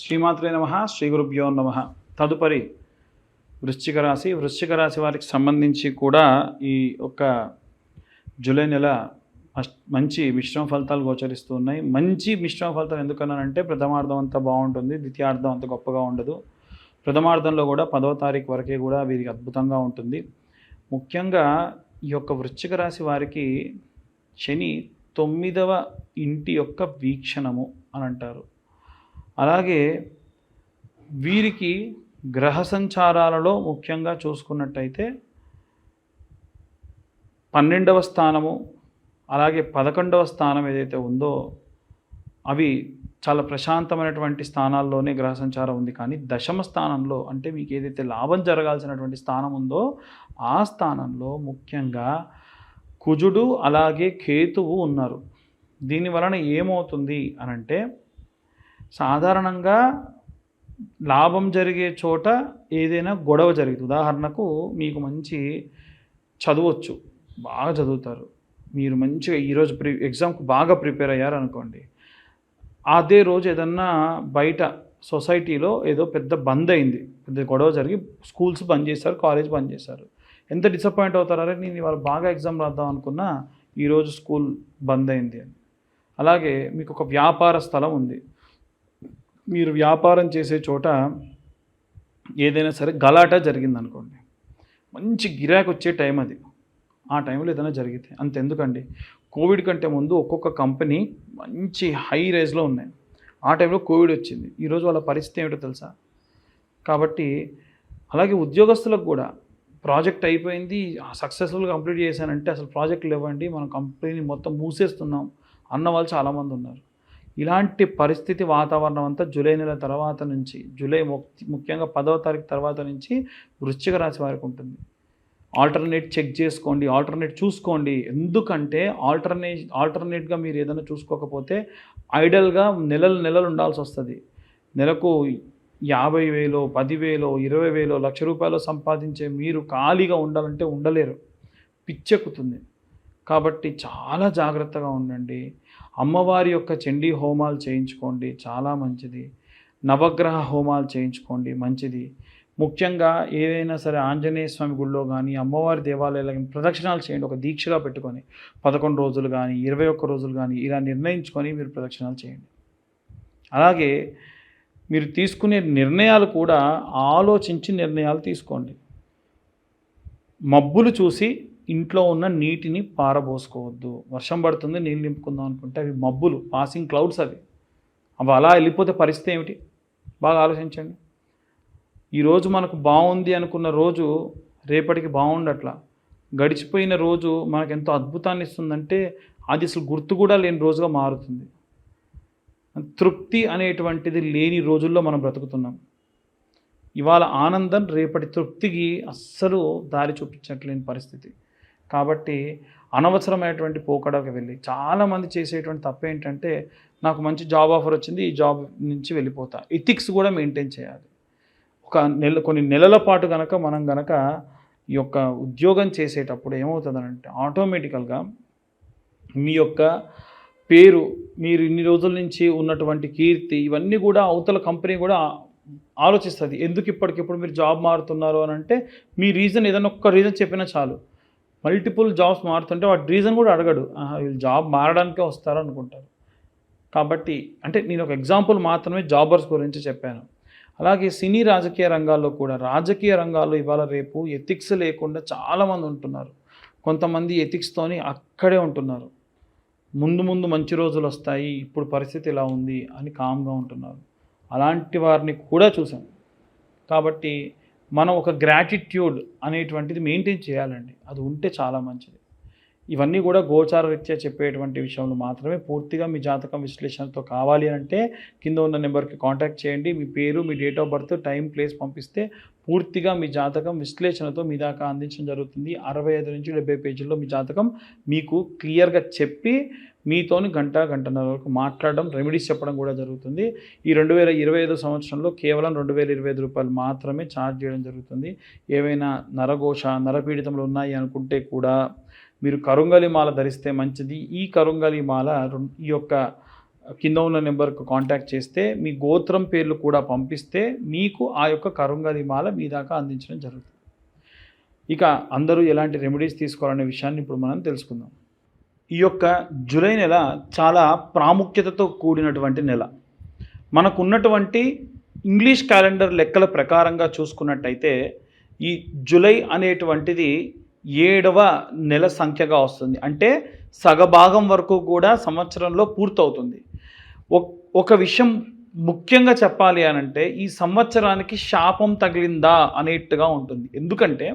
శ్రీమాత్రే నమ శ్రీ గురుభ్యో నమ. తదుపరి వృశ్చిక రాశి. వృశ్చిక రాశి వారికి సంబంధించి కూడా ఈ యొక్క జూలై నెల మంచి మిశ్రమ ఫలితాలు గోచరిస్తూ ఉన్నాయి. మంచి మిశ్రమ ఫలితాలు ఎందుకన్నానంటే ప్రథమార్థం అంతా బాగుంటుంది ద్వితీయార్థం అంత గొప్పగా ఉండదు. ప్రథమార్థంలో కూడా పదవ తారీఖు వరకే కూడా వీరికి అద్భుతంగా ఉంటుంది. ముఖ్యంగా ఈ యొక్క వృశ్చిక రాశి వారికి శని తొమ్మిదవ ఇంటి యొక్క వీక్షణము అని అంటారు. అలాగే వీరికి గ్రహ సంచారాలలో ముఖ్యంగా చూసుకున్నట్టయితే పన్నెండవ స్థానము అలాగే పదకొండవ స్థానం ఏదైతే ఉందో అవి చాలా ప్రశాంతమైనటువంటి స్థానాల్లోనే గ్రహ సంచారం ఉంది. కానీ దశమ స్థానంలో అంటే మీకు ఏదైతే లాభం జరగాల్సినటువంటి స్థానం ఉందో ఆ స్థానంలో ముఖ్యంగా కుజుడు అలాగే కేతువు ఉన్నారు. దీని వలన ఏమవుతుంది అనంటే సాధారణంగా లాభం జరిగే చోట ఏదైనా గొడవ జరుగుతుంది ఉదాహరణకు మీకు మంచి చదవచ్చు బాగా చదువుతారు. మీరు మంచిగా ఈరోజు ప్రి ఎగ్జామ్కి బాగా ప్రిపేర్ అయ్యారు అనుకోండి. అదే రోజు ఏదన్నా బయట సొసైటీలో ఏదో పెద్ద బంద్ అయింది. పెద్ద గొడవ జరిగి స్కూల్స్ బంద్ చేశారు కాలేజ్ బంద్ చేశారు. ఎంత డిసప్పాయింట్ అవుతారంటే నేను ఇవాళ బాగా ఎగ్జామ్ రాద్దాం అనుకున్నా ఈరోజు స్కూల్ బంద్ అయింది అని. అలాగే మీకు ఒక వ్యాపార స్థలం ఉంది. మీరు వ్యాపారం చేసే చోట ఏదైనా సరే గలాట జరిగింది అనుకోండి మంచి గిరాకు వచ్చే టైం అది. ఆ టైంలో ఏదైనా జరిగితే. అంతెందుకండి? కోవిడ్ కంటే ముందు ఒక్కొక్క కంపెనీ మంచి హై రేజ్లో ఉన్నాయి. ఆ టైంలో కోవిడ్ వచ్చింది. ఈరోజు వాళ్ళ పరిస్థితి ఏమిటో తెలుసా? కాబట్టి అలాగే ఉద్యోగస్తులకు కూడా ప్రాజెక్ట్ అయిపోయింది. సక్సెస్ఫుల్గా కంప్లీట్ చేశానంటే అసలు ప్రాజెక్టులు ఇవ్వండి మనం కంపెనీని మొత్తం మూసేస్తున్నాం అన్న వాళ్ళు చాలామంది ఉన్నారు. ఇలాంటి పరిస్థితి వాతావరణం అంతా జూలై నెల తర్వాత నుంచి జూలై ముఖ్యంగా పదవ తారీఖు తర్వాత నుంచి వృశ్చిక రాశి వారికి ఉంటుంది. ఆల్టర్నేట్ చెక్ చేసుకోండి ఆల్టర్నేట్ చూసుకోండి. ఎందుకంటే ఆల్టర్నే ఆల్టర్నేట్గా మీరు ఏదైనా చూసుకోకపోతే ఐడల్గా నెలలు నెలలు ఉండాల్సి వస్తుంది. నెలకు యాభై వేలో పదివేలో ఇరవై వేలో లక్ష రూపాయలు సంపాదించే మీరు ఖాళీగా ఉండాలంటే ఉండలేరు. పిచ్చెక్కుతుంది. కాబట్టి చాలా జాగ్రత్తగా ఉండండి. అమ్మవారి యొక్క చండీ హోమాలు చేయించుకోండి. చాలా మంచిది. నవగ్రహ హోమాలు చేయించుకోండి. మంచిది. ముఖ్యంగా ఏదైనా సరే ఆంజనేయ స్వామి గుళ్ళో కానీ అమ్మవారి దేవాలయాలు కానీ ప్రదక్షిణాలు చేయండి. ఒక దీక్షగా పెట్టుకొని పదకొండు రోజులు కానీ ఇరవై ఒక్క రోజులు కానీ ఇలా నిర్ణయించుకొని మీరు ప్రదక్షిణాలు చేయండి. అలాగే మీరు తీసుకునే నిర్ణయాలు కూడా ఆలోచించి నిర్ణయాలు తీసుకోండి. మబ్బులు చూసి ఇంట్లో ఉన్న నీటిని పారబోసుకోవద్దు. వర్షం పడుతుంది నీళ్ళు నింపుకుందాం అనుకుంటే అవి మబ్బులు పాసింగ్ క్లౌడ్స్ అవి. అవి అలా వెళ్ళిపోతే పరిస్థితి ఏమిటి? బాగా ఆలోచించండి. ఈరోజు మనకు బాగుంది అనుకున్న రోజు రేపటికి బాగుండట్లా. గడిచిపోయిన రోజు మనకు ఎంతో అద్భుతాన్ని ఇస్తుందంటే అది అసలు గుర్తు కూడా లేని రోజుగా మారుతుంది. తృప్తి అనేటువంటిది లేని రోజుల్లో మనం బ్రతుకుతున్నాం. ఇవాళ ఆనందం రేపటి తృప్తికి అస్సలు దారి చూపించట్లేని పరిస్థితి. కాబట్టి అనవసరమైనటువంటి పోకడకు వెళ్ళి చాలామంది చేసేటువంటి తప్పు ఏంటంటే నాకు మంచి జాబ్ ఆఫర్ వచ్చింది ఈ జాబ్ నుంచి వెళ్ళిపోతా. ఎథిక్స్ కూడా మెయింటైన్ చేయాలి. ఒక నెల కొన్ని నెలల పాటు కనుక మనం గనక ఈ యొక్క ఉద్యోగం చేసేటప్పుడు ఏమవుతుందనంటే ఆటోమేటికల్గా మీ యొక్క పేరు మీరు ఇన్ని రోజుల నుంచి ఉన్నటువంటి కీర్తి ఇవన్నీ కూడా అవతల కంపెనీ కూడా ఆలోచిస్తుంది. ఎందుకు ఇప్పటికిప్పుడు మీరు జాబ్ మారుతున్నారు అని అంటే మీ రీజన్ ఏదైనా ఒక్క రీజన్ చెప్పినా చాలు. మల్టిపుల్ జాబ్స్ మారుతుంటే వాటి రీజన్ కూడా అడగడు. వీళ్ళు జాబ్ మారడానికే వస్తారు అనుకుంటారు. కాబట్టి అంటే నేను ఒక ఎగ్జాంపుల్ మాత్రమే జాబర్స్ గురించి చెప్పాను. అలాగే సినీ రాజకీయ రంగాల్లో కూడా రాజకీయ రంగాల్లో ఇవాళ రేపు ఎథిక్స్ లేకుండా చాలామంది ఉంటున్నారు. కొంతమంది ఎథిక్స్తోని అక్కడే ఉంటున్నారు. ముందు ముందు మంచి రోజులు వస్తాయి ఇప్పుడు పరిస్థితి ఇలా ఉంది అని కామ్గా ఉంటున్నారు. అలాంటి వారిని కూడా చూసాం కాబట్టి మనం ఒక గ్రాటిట్యూడ్ అనేటువంటిది మెయింటైన్ చేయాలండి. అది ఉంటే చాలా మంచిది. ఇవన్నీ కూడా గోచార రీత్యా చెప్పేటువంటి విషయంలో మాత్రమే పూర్తిగా మీ జాతకం విశ్లేషణతో కావాలి అంటే కింద ఉన్న నెంబర్కి కాంటాక్ట్ చేయండి. మీ పేరు మీ date of birth time place పంపిస్తే పూర్తిగా మీ జాతకం విశ్లేషణతో మీ దాకా అందించడం జరుగుతుంది. అరవై ఐదు నుంచి డెబ్బై పేజీల్లో మీ జాతకం మీకు క్లియర్గా చెప్పి మీతోని గంట గంటన్నర వరకు మాట్లాడడం రెమెడీస్ చెప్పడం కూడా జరుగుతుంది. ఈ రెండు వేల ఇరవై ఐదు సంవత్సరంలో కేవలం రెండు వేల ఇరవై ఐదు రూపాయలు మాత్రమే ఛార్జ్ చేయడం జరుగుతుంది. ఏవైనా నరఘోష నరపీడితములు ఉన్నాయి అనుకుంటే కూడా మీరు కరుంగలి మాల ధరిస్తే మంచిది. ఈ కరుంగలి మాల ఈ యొక్క కింద ఉన్న నెంబర్కు కాంటాక్ట్ చేస్తే మీ గోత్రం పేర్లు కూడా పంపిస్తే మీకు ఆ యొక్క కరుంగలి మాల మీ దాకా అందించడం జరుగుతుంది. ఇక అందరూ ఎలాంటి రెమెడీస్ తీసుకోవాలనే విషయాన్ని ఇప్పుడు మనం తెలుసుకుందాం. ఈ యొక్క జూలై నెల చాలా ప్రాముఖ్యతతో కూడినటువంటి నెల. మనకున్నటువంటి ఇంగ్లీష్ క్యాలెండర్ లెక్కల ప్రకారంగా చూసుకున్నట్టయితే ఈ జూలై అనేటువంటిది ఏడవ నెల సంఖ్యగా వస్తుంది. అంటే సగభాగం వరకు కూడా సంవత్సరంలో పూర్తవుతుంది. ఒక్- ఒక విషయం ముఖ్యంగా చెప్పాలి అని అంటే ఈ సంవత్సరానికి శాపం తగిలిందా అనేట్టుగా ఉంటుంది. ఎందుకంటే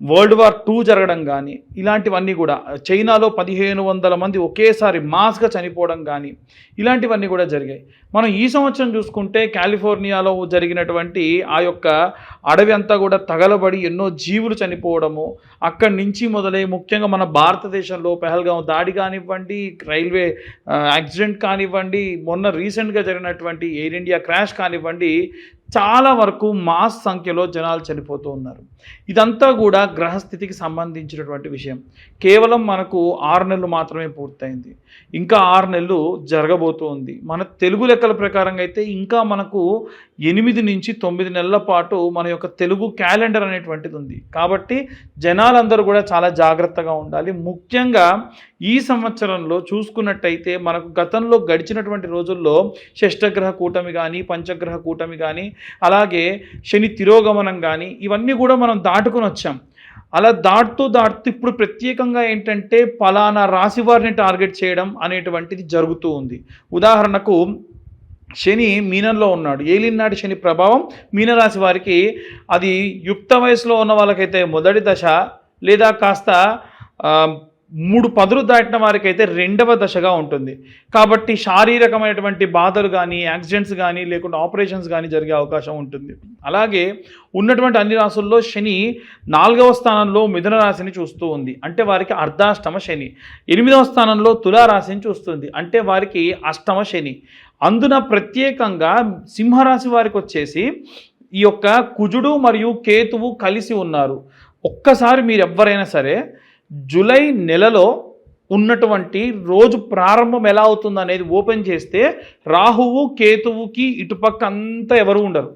వరల్డ్ వార్ టూ జరగడం కానీ ఇలాంటివన్నీ కూడా చైనాలో పదిహేను వందల మంది ఒకేసారి మాస్గా చనిపోవడం కానీ ఇలాంటివన్నీ కూడా జరిగాయి. మనం ఈ సంవత్సరం చూసుకుంటే కాలిఫోర్నియాలో జరిగినటువంటి ఆ యొక్క అడవి అంతా కూడా తగలబడి ఎన్నో జీవులు చనిపోవడము అక్కడి నుంచి మొదలై ముఖ్యంగా మన భారతదేశంలో పెహల్గాం దాడి కానివ్వండి రైల్వే యాక్సిడెంట్ కానివ్వండి మొన్న రీసెంట్గా జరిగినటువంటి ఎయిర్ ఇండియా క్రాష్ కానివ్వండి చాలా వరకు మాస్ సంఖ్యలో జనాలు చనిపోతూ ఉన్నారు. ఇదంతా కూడా గ్రహస్థితికి సంబంధించినటువంటి విషయం. కేవలం మనకు ఆరు నెలలు మాత్రమే పూర్తయింది. ఇంకా ఆరు నెలలు జరగబోతూ ఉంది. మన తెలుగు లెక్కల ప్రకారంగా అయితే ఇంకా మనకు ఎనిమిది నుంచి తొమ్మిది నెలల పాటు మన యొక్క తెలుగు క్యాలెండర్ అనేటువంటిది ఉంది. కాబట్టి జనాలందరూ కూడా చాలా జాగ్రత్తగా ఉండాలి. ముఖ్యంగా ఈ సంవత్సరంలో చూసుకున్నట్టయితే మనకు గతంలో గడిచినటువంటి రోజుల్లో షష్టగ్రహ కూటమి కానీ పంచగ్రహ కూటమి కానీ అలాగే శని తిరోగమనం కానీ ఇవన్నీ కూడా మనం దాటుకుని వచ్చాం. అలా దాటుతూ దాటుతూ ఇప్పుడు ప్రత్యేకంగా ఏంటంటే పలానా రాశి వారిని టార్గెట్ చేయడం అనేటువంటిది జరుగుతూ ఉంది. ఉదాహరణకు శని మీనంలో ఉన్నాడు. ఏలినాటి శని ప్రభావం మీనరాశి వారికి అది యుక్త వయసులో ఉన్న వాళ్ళకైతే మొదటి దశ లేదా కాస్త మూడు పదులు దాటిన వారికైతే రెండవ దశగా ఉంటుంది. కాబట్టి శారీరకమైనటువంటి బాధలు కానీ యాక్సిడెంట్స్ కానీ లేకుంటే ఆపరేషన్స్ కానీ జరిగే అవకాశం ఉంటుంది. అలాగే ఉన్నటువంటి అన్ని రాసుల్లో శని నాలుగవ స్థానంలో మిథున రాశిని చూస్తూ ఉంది. అంటే వారికి అర్ధాష్టమ శని. ఎనిమిదవ స్థానంలో తులా రాశిని చూస్తుంది. అంటే వారికి అష్టమ శని. అందున ప్రత్యేకంగా సింహరాశి వారికి వచ్చేసి ఈ యొక్క కుజుడు మరియు కేతువు కలిసి ఉన్నారు. ఒక్కసారి మీరు ఎవరైనా సరే జూలై నెలలో ఉన్నటువంటి రోజు ప్రారంభం ఎలా అవుతుంది అనేది ఓపెన్ చేస్తే రాహువు కేతువుకి ఇటుపక్క అంతా ఎవరు ఉండరు.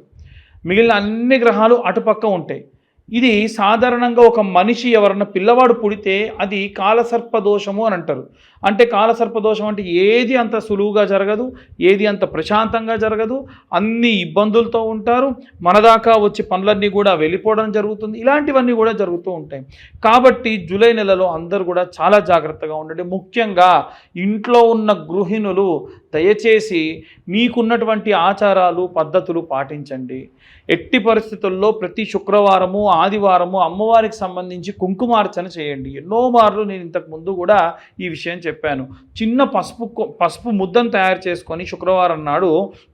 మిగిలిన అన్ని గ్రహాలు అటుపక్క ఉంటాయి. ఇది సాధారణంగా ఒక మనిషి ఎవరన్నా పిల్లవాడు పుడితే అది కాలసర్ప దోషము అని అంటారు. అంటే కాలసర్పదోషం అంటే ఏది అంత సులువుగా జరగదు ఏది అంత ప్రశాంతంగా జరగదు అన్ని ఇబ్బందులతో ఉంటారు మన దాకా వచ్చి పనులన్నీ కూడా వెళ్ళిపోవడం జరుగుతుంది ఇలాంటివన్నీ కూడా జరుగుతూ ఉంటాయి. కాబట్టి జూలై నెలలో అందరూ కూడా చాలా జాగ్రత్తగా ఉండండి. ముఖ్యంగా ఇంట్లో ఉన్న గృహిణులు దయచేసి మీకున్నటువంటి ఆచారాలు పద్ధతులు పాటించండి. ఎట్టి పరిస్థితుల్లో ప్రతి శుక్రవారము ఆదివారము అమ్మవారికి సంబంధించి కుంకుమార్చన చేయండి. ఎన్నో మార్లు నేను ఇంతకు ముందు కూడా ఈ విషయం చెప్పాను. చిన్న పసుపు పసుపు ముద్దను తయారు చేసుకొని శుక్రవారం నాడు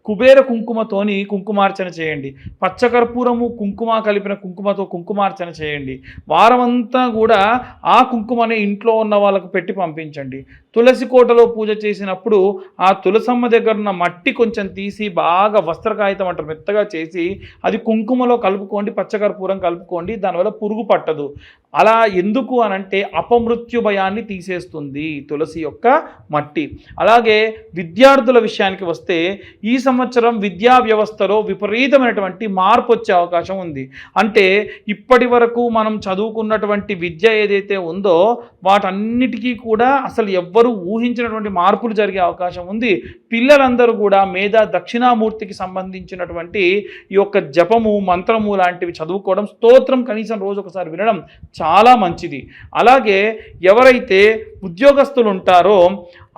కుబేర కుంకుమతోని కుంకుమార్చన చేయండి. పచ్చకర్పూరము కుంకుమ కలిపిన కుంకుమతో కుంకుమార్చన చేయండి. వారమంతా కూడా ఆ కుంకుమని ఇంట్లో ఉన్న వాళ్ళకు పెట్టి పంపించండి. తులసి కోటలో పూజ చేసినప్పుడు ఆ తులసమ్మ దగ్గర ఉన్న మట్టి కొంచెం తీసి బాగా వస్త్ర కాగితం అంటారు మెత్తగా చేసి అది కుంకుమలో కలుపుకోండి పచ్చకర్పూరం కలుపుకోండి దానివల్ల పురుగు పట్టదు. అలా ఎందుకు అనంటే అపమృత్యు భయాన్ని తీసేస్తుంది తులసి యొక్క మట్టి. అలాగే విద్యార్థుల విషయానికి వస్తే ఈ సంవత్సరం విద్యా వ్యవస్థలో విపరీతమైనటువంటి మార్పు వచ్చే అవకాశం ఉంది. అంటే ఇప్పటి వరకు మనం చదువుకున్నటువంటి విద్య ఏదైతే ఉందో వాటన్నిటికీ కూడా అసలు ఎవ్వరూ ఊహించినటువంటి మార్పులు జరిగే అవకాశం ఉంది. పిల్లలందరూ కూడా మేధా దక్షిణామూర్తికి సంబంధించినటువంటి ఈ యొక్క జపము మంత్రము లాంటివి చదువుకోవడం స్తోత్రం కనీసం రోజు ఒకసారి వినడం చాలా మంచిది. అలాగే ఎవరైతే ఉద్యోగస్తులు ఉంటారో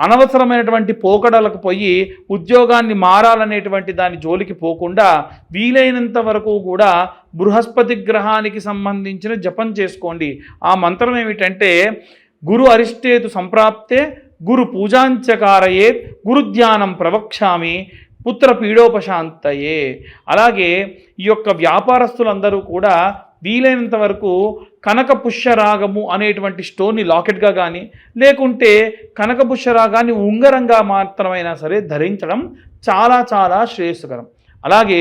అనవసరమైనటువంటి పోకడలకు పోయి ఉద్యోగాన్ని మారాలనేటువంటి దాని జోలికి పోకుండా వీలైనంత వరకు కూడా బృహస్పతి గ్రహానికి సంబంధించిన జపం చేసుకోండి. ఆ మంత్రం ఏమిటంటే గురు అరిష్టేతు సంప్రాప్తే గురు పూజాంచకారయే గురుధ్యానం ప్రవక్షామి ప్రవక్ష్యామి పుత్ర పీడోపశాంతయే. అలాగే ఈ యొక్క వ్యాపారస్తులందరూ కూడా వీలైనంత వరకు కనక పుష్యరాగము అనేటువంటి స్టోన్ని లాకెట్గా కానీ లేకుంటే కనక పుష్యరాగాన్ని ఉంగరంగా మాత్రమైనా సరే ధరించడం చాలా చాలా శ్రేయస్కరం. అలాగే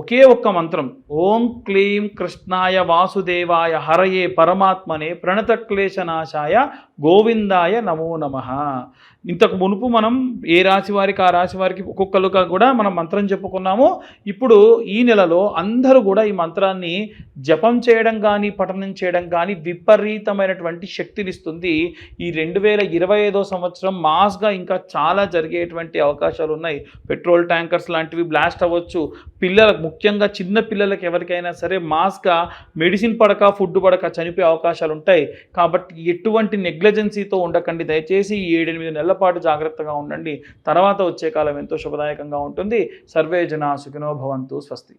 ఒకే ఒక్క మంత్రం. ఓం క్లీం కృష్ణాయ వాసుదేవాయ హరయే పరమాత్మనే ప్రణత క్లేశనాశాయ గోవిందాయ నమో నమ. ఇంతకు మునుపు మనం ఏ రాశి వారికి ఆ రాశి వారికి ఒక్కొక్కరుగా కూడా మనం మంత్రం చెప్పుకున్నాము. ఇప్పుడు ఈ నెలలో అందరూ కూడా ఈ మంత్రాన్ని జపం చేయడం కానీ పఠనం చేయడం కానీ విపరీతమైనటువంటి శక్తినిస్తుంది. ఈ రెండు వేల ఇరవై ఐదో సంవత్సరం మాస్గా ఇంకా చాలా జరిగేటువంటి అవకాశాలు ఉన్నాయి పెట్రోల్ ట్యాంకర్స్ లాంటివి బ్లాస్ట్ అవ్వచ్చు పిల్లలకు ముఖ్యంగా చిన్న పిల్లలకు ఎవరికైనా సరే మాస్గా మెడిసిన్ పడక ఫుడ్ పడక చనిపోయే అవకాశాలు ఉంటాయి. కాబట్టి ఎటువంటి నెగ్లెజెన్సీతో ఉండకండి. దయచేసి ఈ ఏడెనిమిది నెలల పాటు జాగ్రత్తగా ఉండండి. తర్వాత వచ్చే కాలం ఎంతో శుభదాయకంగా ఉంటుంది. సర్వే జన సుఖినో భవంతు స్వస్తి.